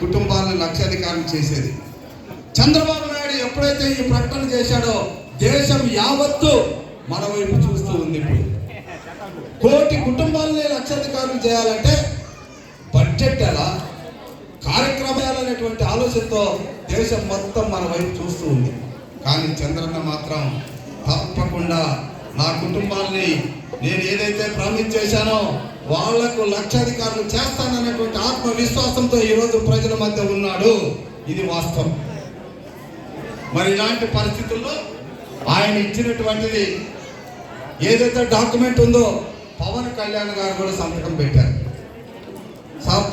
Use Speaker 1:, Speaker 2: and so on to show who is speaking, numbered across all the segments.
Speaker 1: కుటుంబాలను లక్షాధికారం చేసేది. చంద్రబాబు నాయుడు ఎప్పుడైతే ఈ ప్రకటన చేశాడో దేశం యావత్తు మన వైపు చూస్తూ ఉంది ఇప్పుడు. కోటి కుటుంబాలని లక్షాధికారం చేయాలంటే బడ్జెట్ ఎలా? కార్యక్రమాలు అనేటువంటి ఆలోచనతో దేశం మొత్తం మన వైపు చూస్తూ ఉంది. కానీ చంద్రన్న మాత్రం తప్పకుండా నా కుటుంబాన్ని నేను ఏదైతే ప్రామిస్ చేశానో వాళ్ళకు లక్షాధికారులు చేస్తాననేటువంటి ఆత్మవిశ్వాసంతో ఈరోజు ప్రజల మధ్య ఉన్నాడు. ఇది వాస్తవం. మరి ఇలాంటి పరిస్థితుల్లో ఆయన ఇచ్చినటువంటిది ఏదైతే డాక్యుమెంట్ ఉందో పవన్ కళ్యాణ్ గారు కూడా సంతకం పెట్టారు.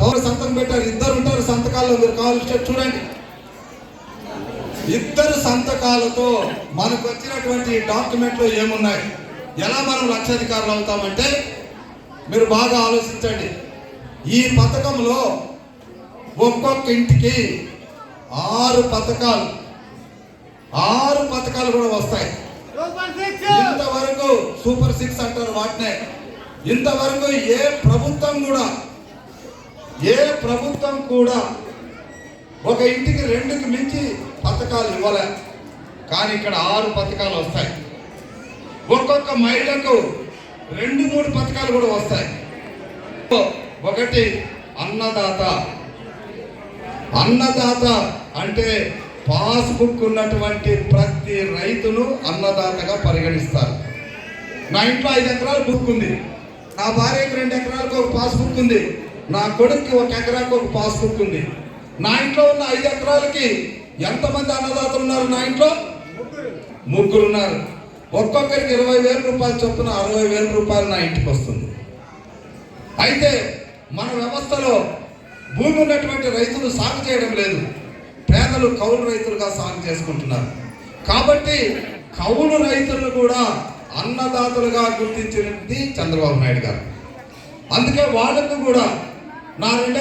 Speaker 1: పవన్ సంతకం పెట్టారు. ఇద్దరు ఉంటారు సంతకాల్లో. మీరు కావాల్సి చూడండి. ఇద్దరు సంతకాలతో మనకు వచ్చినటువంటి డాక్యుమెంట్లు ఏమున్నాయి? ఎలా మనం లక్షాధికారులు అవుతామంటే మీరు బాగా ఆలోచించండి. ఈ పథకంలో ఒక్కొక్క ఇంటికి ఆరు పథకాలు ఆరు పథకాలు కూడా వస్తాయి. ఇంతవరకు సూపర్ సిక్స్ అంటారు వాటినే. ఇంతవరకు ఏ ప్రభుత్వం కూడా ఏ ప్రభుత్వం కూడా ఒక ఇంటికి రెండుకి మించి పథకాలు ఇవ్వలే కానీ ఇక్కడ ఆరు పథకాలు వస్తాయి. ఒక్కొక్క మహిళకు రెండు మూడు పథకాలు కూడా వస్తాయి. ఒకటి అన్నదాత. అన్నదాత అంటే పాస్బుక్ ఉన్నటువంటి ప్రతి రైతును అన్నదాతగా పరిగణిస్తారు. నా ఇంట్లో ఐదు ఎకరాలు బుక్ ఉంది. నా భార్యకు రెండు ఎకరాలకు ఒక పాస్బుక్ ఉంది. నా కొడుక్కి ఒక ఎకరాకు ఒక పాస్బుక్ ఉంది. నా ఇంట్లో ఉన్న ఐదు ఎకరాలకి ఎంతమంది అన్నదాతలు ఉన్నారు నా ఇంట్లో? ముగ్గురు ఉన్నారు ఒక్కొక్కరికి ఇరవై వేల రూపాయలు చొప్పున అరవై వేల రూపాయలు నా ఇంటికి వస్తుంది. అయితే మన వ్యవస్థలో భూమి ఉన్నటువంటి రైతులు సాగు చేయడం లేదు. పేదలు కౌలు రైతులుగా సాగు చేసుకుంటున్నారు. కాబట్టి కౌలు రైతులను కూడా అన్నదాతలుగా గుర్తించినది చంద్రబాబు నాయుడు గారు. అందుకే వాళ్ళకు కూడా నా రెండు